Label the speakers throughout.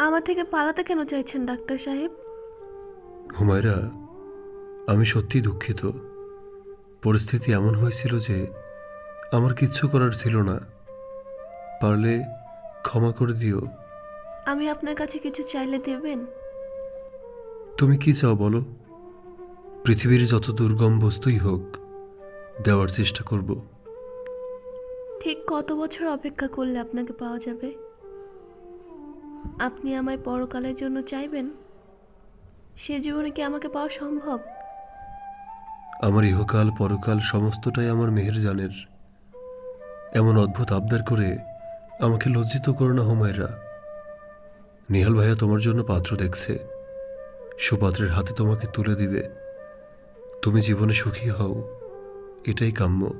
Speaker 1: আমার থেকে পালাতে কেন চাইছেন ডাক্তার সাহেব?
Speaker 2: হুমায়রা আমি সত্যি দুঃখিত। পরিস্থিতি এমন হয়েছিল যে আমার কিচ্ছু করার ছিল না। পারলে ক্ষমা করে দিও।
Speaker 1: আমি আপনার কাছে কিছু চাইলে দেবেন?
Speaker 2: তুমি কি চাও বলো? পৃথিবীর যত দুর্গম বস্তুই হোক দেওয়ার চেষ্টা করব।
Speaker 1: ঠিক কত বছর অপেক্ষা করলে আপনাকে পাওয়া যাবে? আপনি আমায় পরকালের জন্য চাইবেন? সে জীবনে কি আমাকে পাওয়া সম্ভব?
Speaker 2: আমার ইহকাল, পরকাল সমস্তটাই আমার মেহের জানের। এমন অদ্ভুত আবদার করে আমাকে লজ্জিত করো না, হুমায়রা। নিহাল ভাইয়া তোমার জন্য পাত্র দেখছে। সুপাত্রের হাতে তোমাকে তুলে দিবে। তুমি জীবনে সুখী হও। এটাই কাম্য।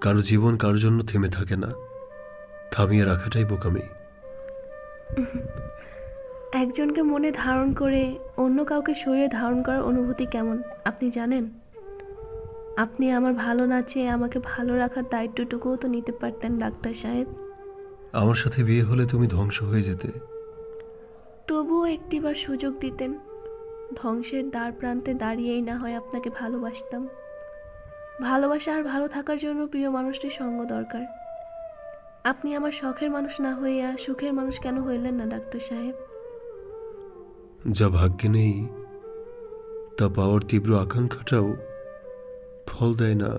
Speaker 2: কারও জীবন কারোর জন্য থেমে থাকে না। থামিয়ে রাখাটাই বোকামি।
Speaker 1: একজনকে মনে ধারণ করে অন্য কাউকে শরীরে ধারণ করার অনুভূতি কেমন আপনি জানেন? আপনি আমার ভালো না চেয়ে আমাকে ভালো রাখার দায়িত্বটুকুও তো নিতে পারতেন ডাক্তার সাহেব।
Speaker 2: আমার সাথে বিয়ে হলে তুমি ধ্বংস হয়ে যেতে।
Speaker 1: তবুও একটিবার সুযোগ দিতেন। ধ্বংসের দ্বার প্রান্তে দাঁড়িয়েই না হয় আপনাকে ভালোবাসতাম। ভালোবাসা আর ভালো থাকার জন্য প্রিয় মানুষটির সঙ্গ দরকার। আপনি আমার শখের মানুষ না হইয়া সুখের মানুষ কেন হইলেন না, ডাক্তার সাহেব?
Speaker 2: যা ভাগ্যে নেই, তা পাওয়ার তীব্র আকাঙ্ক্ষাটাও ফল দেয় না।